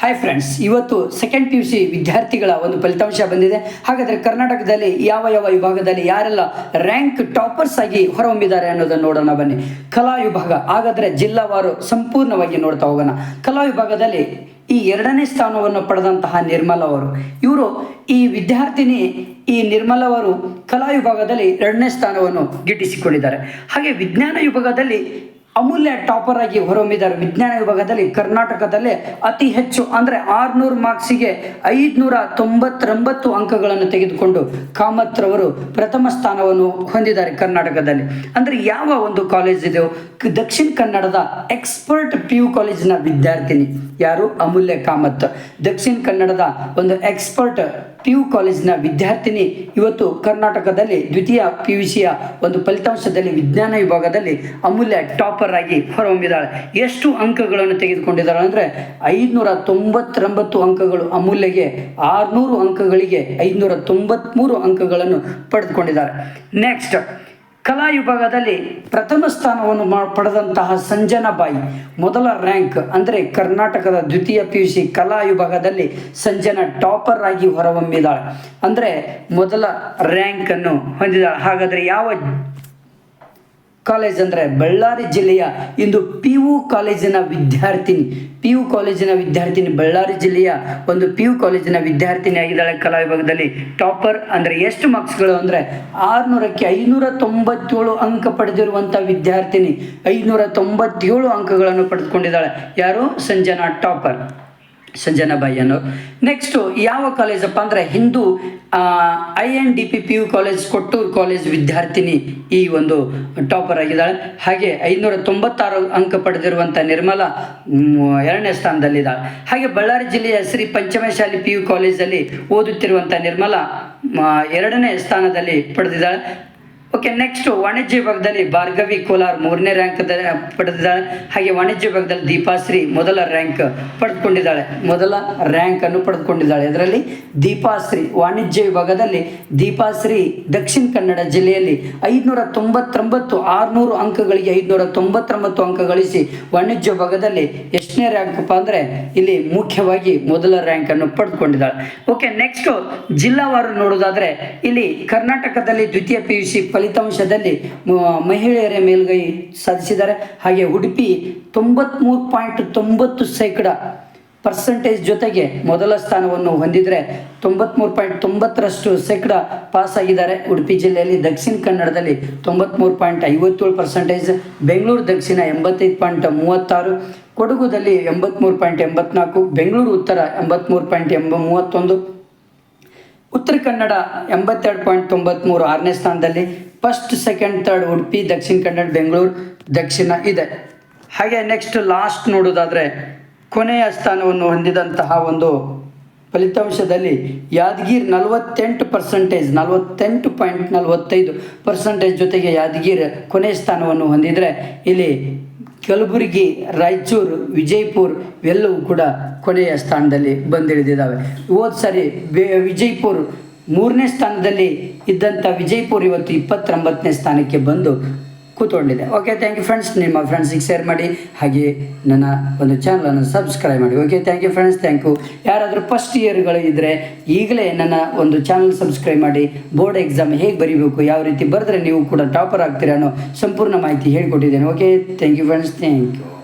Hi friends ಇವತ್ತು second P U C ವಿದ್ಯಾರ್ಥಿಗಳ ಒಂದು ಫಲಿತಾಂಶ ಬಂದಿದೆ. ಹಾಗಾದರೆ ಕರ್ನಾಟಕದಲ್ಲಿ ಯಾವ ಯಾವ ವಿಭಾಗದಲ್ಲಿ ಯಾರೆಲ್ಲ ರ್ಯಾಂಕ್ ಟಾಪರ್ಸ್ ಆಗಿ ಹೊರಹೊಮ್ಮಿದ್ದಾರೆ ಅನ್ನೋದನ್ನು ನೋಡೋಣ ಬನ್ನಿ. ಕಲಾ ವಿಭಾಗ, ಹಾಗಾದರೆ ಜಿಲ್ಲಾವಾರು ಸಂಪೂರ್ಣವಾಗಿ ನೋಡ್ತಾ ಹೋಗೋಣ. ಕಲಾ ವಿಭಾಗದಲ್ಲಿ ಈ ಎರಡನೇ ಸ್ಥಾನವನ್ನು ಪಡೆದಂತಹ ನಿರ್ಮಲ ಅವರು. ಇವರು ಈ ವಿದ್ಯಾರ್ಥಿನಿ ಈ ನಿರ್ಮಲ ಅವರು ಕಲಾ ವಿಭಾಗದಲ್ಲಿ ಎರಡನೇ ಸ್ಥಾನವನ್ನು ಗಿಟ್ಟಿಸಿಕೊಂಡಿದ್ದಾರೆ. ಹಾಗೆ ವಿಜ್ಞಾನ ವಿಭಾಗದಲ್ಲಿ ಅಮೂಲ್ಯ ಟಾಪರ್ ಆಗಿ ಹೊರಹೊಮ್ಮಿದ್ದಾರೆ. ವಿಜ್ಞಾನ ವಿಭಾಗದಲ್ಲಿ, ಕರ್ನಾಟಕದಲ್ಲೇ ಅತಿ ಹೆಚ್ಚು, ಅಂದರೆ ಆರುನೂರು ಮಾರ್ಕ್ಸಿಗೆ ಐದುನೂರ ತೊಂಬತ್ತೊಂಬತ್ತು ಅಂಕಗಳನ್ನು ತೆಗೆದುಕೊಂಡು ಕಾಮತ್ ರವರು ಪ್ರಥಮ ಸ್ಥಾನವನ್ನು ಹೊಂದಿದ್ದಾರೆ ಕರ್ನಾಟಕದಲ್ಲಿ. ಅಂದರೆ ಯಾವ ಒಂದು ಕಾಲೇಜ್ ಇದೆಯೋ ದಕ್ಷಿಣ ಕನ್ನಡದ ಎಕ್ಸ್ಪರ್ಟ್ ಪಿ ಯು ಕಾಲೇಜಿನ ವಿದ್ಯಾರ್ಥಿನಿ. ಯಾರು? ಅಮೂಲ್ಯ ಕಾಮತ್. ದಕ್ಷಿಣ ಕನ್ನಡದ ಒಂದು ಎಕ್ಸ್ಪರ್ಟ್ ಪಿ ಯು ಕಾಲೇಜಿನ ವಿದ್ಯಾರ್ಥಿನಿ ಇವತ್ತು ಕರ್ನಾಟಕದಲ್ಲಿ ದ್ವಿತೀಯ ಪಿ ಯು ಸಿಯ ಒಂದು ಫಲಿತಾಂಶದಲ್ಲಿ ವಿಜ್ಞಾನ ವಿಭಾಗದಲ್ಲಿ ಅಮೂಲ್ಯ ಟಾಪರ್ ಆಗಿ ಹೊರಹೊಮ್ಮಿದ್ದಾಳೆ ಎಷ್ಟು ಅಂಕಗಳನ್ನು ತೆಗೆದುಕೊಂಡಿದ್ದಾಳೆ ಅಂದರೆ ಐದುನೂರ ತೊಂಬತ್ತೊಂಬತ್ತು ಅಂಕಗಳು ಅಮೂಲ್ಯಗೆ, ಆರುನೂರು ಅಂಕಗಳಿಗೆ ಐದುನೂರ ತೊಂಬತ್ತ್ಮೂರು ಅಂಕಗಳನ್ನು ಪಡೆದುಕೊಂಡಿದ್ದಾರೆ. ನೆಕ್ಸ್ಟ್ ಕಲಾ ವಿಭಾಗದಲ್ಲಿ ಪ್ರಥಮ ಸ್ಥಾನವನ್ನು ಮಾ ಪಡೆದಂತಹ ಸಂಜನಾಬಾಯಿ, ಮೊದಲ ರ್ಯಾಂಕ್ ಅಂದರೆ ಕರ್ನಾಟಕದ ದ್ವಿತೀಯ ಪಿ ಯು ಸಿ ಕಲಾ ವಿಭಾಗದಲ್ಲಿ ಸಂಜನಾ ಟಾಪರ್ ಆಗಿ ಹೊರಹೊಮ್ಮಿದಾಳೆ ಅಂದರೆ ಮೊದಲ ರ್ಯಾಂಕನ್ನು ಹೊಂದಿದಾಳೆ ಹಾಗಾದರೆ ಯಾವ ಕಾಲೇಜ್ ಅಂದರೆ ಬಳ್ಳಾರಿ ಜಿಲ್ಲೆಯ ಇಂದು ಪಿ ಯು ಕಾಲೇಜಿನ ವಿದ್ಯಾರ್ಥಿನಿ. ಪಿ ಯು ಕಾಲೇಜಿನ ವಿದ್ಯಾರ್ಥಿನಿ ಬಳ್ಳಾರಿ ಜಿಲ್ಲೆಯ ಒಂದು ಪಿ ಯು ಕಾಲೇಜಿನ ವಿದ್ಯಾರ್ಥಿನಿ ಆಗಿದ್ದಾಳೆ ಕಲಾ ವಿಭಾಗದಲ್ಲಿ ಟಾಪರ್ ಅಂದರೆ ಎಷ್ಟು ಮಾರ್ಕ್ಸ್ಗಳು ಅಂದರೆ ಆರುನೂರಕ್ಕೆ ಐನೂರ ತೊಂಬತ್ತೇಳು ಅಂಕ ಪಡೆದಿರುವಂಥ ವಿದ್ಯಾರ್ಥಿನಿ. ಐನೂರ ತೊಂಬತ್ತೇಳು ಅಂಕಗಳನ್ನು ಪಡೆದುಕೊಂಡಿದ್ದಾಳೆ. ಯಾರು? ಸಂಜನಾ ಟಾಪರ್. ಸಂಜನಾಬಾಯಿ ಅನ್ನೋರು. ನೆಕ್ಸ್ಟು ಯಾವ ಕಾಲೇಜಪ್ಪ ಅಂದರೆ Hindu I N D P P U college Kotturu college ವಿದ್ಯಾರ್ಥಿನಿ ಈ ಒಂದು ಟಾಪರ್ ಆಗಿದ್ದಾಳೆ. ಹಾಗೆ ಐನೂರ ತೊಂಬತ್ತಾರು ಅಂಕ ಪಡೆದಿರುವಂಥ ನಿರ್ಮಲಾ ಎರಡನೇ ಸ್ಥಾನದಲ್ಲಿದ್ದಾಳೆ. ಹಾಗೆ ಬಳ್ಳಾರಿ ಜಿಲ್ಲೆಯ ಶ್ರೀ ಪಂಚಮಶಾಲಿ ಪಿ ಯು ಕಾಲೇಜಲ್ಲಿ ಓದುತ್ತಿರುವಂಥ ನಿರ್ಮಲಾ ಎರಡನೇ ಸ್ಥಾನದಲ್ಲಿ ಪಡೆದಿದ್ದಾಳೆ. ಓಕೆ ನೆಕ್ಸ್ಟ್ ವಾಣಿಜ್ಯ ವಿಭಾಗದಲ್ಲಿ ಭಾರ್ಗವಿ ಕೋಲಾರ್ ಮೂರನೇ ರ್ಯಾಂಕ್ ಪಡೆದಿದ್ದಾಳೆ. ಹಾಗೆ ವಾಣಿಜ್ಯ ವಿಭಾಗದಲ್ಲಿ ದೀಪಾಶ್ರೀ ಮೊದಲ ರ್ಯಾಂಕ್ ಪಡೆದುಕೊಂಡಿದ್ದಾಳೆ. ಮೊದಲ ರ್ಯಾಂಕ್ ಅನ್ನು ಪಡೆದುಕೊಂಡಿದ್ದಾಳೆ. ಇದರಲ್ಲಿ ದೀಪಾಶ್ರೀ ವಾಣಿಜ್ಯ ವಿಭಾಗದಲ್ಲಿ ದೀಪಾಶ್ರೀ ದಕ್ಷಿಣ ಕನ್ನಡ ಜಿಲ್ಲೆಯಲ್ಲಿ ಐದುನೂರ ತೊಂಬತ್ತೊಂಬತ್ತು ಆರುನೂರು ಅಂಕಗಳಿಗೆ ಐದುನೂರ ತೊಂಬತ್ತೊಂಬತ್ತು ಅಂಕ ಗಳಿಸಿ ವಾಣಿಜ್ಯ ವಿಭಾಗದಲ್ಲಿ ಎಷ್ಟನೇ ರ್ಯಾಂಕಪ್ಪ ಅಂದರೆ ಇಲ್ಲಿ ಮುಖ್ಯವಾಗಿ ಮೊದಲ ರ್ಯಾಂಕ್ ಅನ್ನು ಪಡೆದುಕೊಂಡಿದ್ದಾಳೆ. ಓಕೆ ನೆಕ್ಸ್ಟ್ ಜಿಲ್ಲಾವಾರು ನೋಡೋದಾದ್ರೆ ಇಲ್ಲಿ ಕರ್ನಾಟಕದಲ್ಲಿ ದ್ವಿತೀಯ ಪಿ ಯು ಸಿ ಫಲಿತಾಂಶದಲ್ಲಿ ಮಹಿಳೆಯರ ಮೇಲ್ಗೈ ಸಾಧಿಸಿದ್ದಾರೆ. ಹಾಗೆ ಉಡುಪಿ ತೊಂಬತ್ಮೂರು ಪಾಯಿಂಟ್ ತೊಂಬತ್ತು ಶೇಕಡ ಪರ್ಸೆಂಟೇಜ್ ಜೊತೆಗೆ ಮೊದಲ ಸ್ಥಾನವನ್ನು ಹೊಂದಿದರೆ ತೊಂಬತ್ಮೂರು ಪಾಯಿಂಟ್ ತೊಂಬತ್ತರಷ್ಟು ಶೇಕಡ ಪಾಸ್ ಆಗಿದ್ದಾರೆ ಉಡುಪಿ ಜಿಲ್ಲೆಯಲ್ಲಿ ದಕ್ಷಿಣ ಕನ್ನಡದಲ್ಲಿ ತೊಂಬತ್ಮೂರು ಪಾಯಿಂಟ್ ಐವತ್ತೇಳು ಪರ್ಸೆಂಟೇಜ್ ಬೆಂಗಳೂರು ದಕ್ಷಿಣ ಎಂಬತ್ತೈದು ಪಾಯಿಂಟ್ ಮೂವತ್ತಾರು, ಕೊಡಗುದಲ್ಲಿ ಎಂಬತ್ತ್ಮೂರು ಪಾಯಿಂಟ್ ಎಂಬತ್ನಾಲ್ಕು, ಬೆಂಗಳೂರು ಉತ್ತರ ಎಂಬತ್ತ್ಮೂರು ಪಾಯಿಂಟ್ ಎಂಬ ಮೂವತ್ತೊಂದು ಉತ್ತರ ಕನ್ನಡ ಎಂಬತ್ತೆರಡು ಪಾಯಿಂಟ್ ತೊಂಬತ್ತ್ಮೂರು ಆರನೇ ಸ್ಥಾನದಲ್ಲಿ first second third Udupi Dakshina Kannada Bengaluru ದಕ್ಷಿಣ ಇದೆ. ಹಾಗೆ ನೆಕ್ಸ್ಟ್ ಲಾಸ್ಟ್ ನೋಡೋದಾದರೆ ಕೊನೆಯ ಸ್ಥಾನವನ್ನು ಹೊಂದಿದಂತಹ ಒಂದು ಫಲಿತಾಂಶದಲ್ಲಿ ಯಾದಗಿರಿ ನಲವತ್ತೆಂಟು ಪರ್ಸೆಂಟೇಜ್ ನಲವತ್ತೆಂಟು ಪಾಯಿಂಟ್ ನಲವತ್ತೈದು ಪರ್ಸೆಂಟೇಜ್ ಜೊತೆಗೆ ಯಾದಗಿರಿ ಕೊನೆಯ ಸ್ಥಾನವನ್ನು ಹೊಂದಿದರೆ ಇಲ್ಲಿ ಕಲಬುರಗಿ, ರಾಯಚೂರು, ವಿಜಯಪುರ ಎಲ್ಲವೂ ಕೂಡ ಕೊನೆಯ ಸ್ಥಾನದಲ್ಲಿ ಬಂದಿಳಿದಿದ್ದಾವೆ. ಹೋದ ಸರಿ ಬೆ, ವಿಜಯಪುರ ಮೂರನೇ ಸ್ಥಾನದಲ್ಲಿ ಇದ್ದಂಥ ವಿಜಯಪುರ ಇವತ್ತು ಇಪ್ಪತ್ತೊಂಬತ್ತನೇ ಸ್ಥಾನಕ್ಕೆ ಬಂದು ಕೂತ್ಕೊಂಡಿದೆ. ಓಕೆ ಥ್ಯಾಂಕ್ ಯು ಫ್ರೆಂಡ್ಸ್ ನಿಮ್ಮ ಫ್ರೆಂಡ್ಸಿಗೆ ಶೇರ್ ಮಾಡಿ. ಹಾಗೆ ನನ್ನ ಒಂದು ಚಾನಲನ್ನು ಸಬ್ಸ್ಕ್ರೈಬ್ ಮಾಡಿ. Okay thank you friends thank you ಯಾರಾದರೂ ಫಸ್ಟ್ ಇಯರ್ಗಳು ಇದ್ದರೆ ಈಗಲೇ ನನ್ನ ಒಂದು ಚಾನಲ್ ಸಬ್ಸ್ಕ್ರೈಬ್ ಮಾಡಿ. ಬೋರ್ಡ್ ಎಕ್ಸಾಮ್ ಹೇಗೆ ಬರೀಬೇಕು, ಯಾವ ರೀತಿ ಬರೆದ್ರೆ ನೀವು ಕೂಡ ಟಾಪರ್ ಆಗ್ತೀರಾ ಅನ್ನೋ ಸಂಪೂರ್ಣ ಮಾಹಿತಿ ಹೇಳಿಕೊಟ್ಟಿದ್ದೇನೆ. Okay thank you friends thank you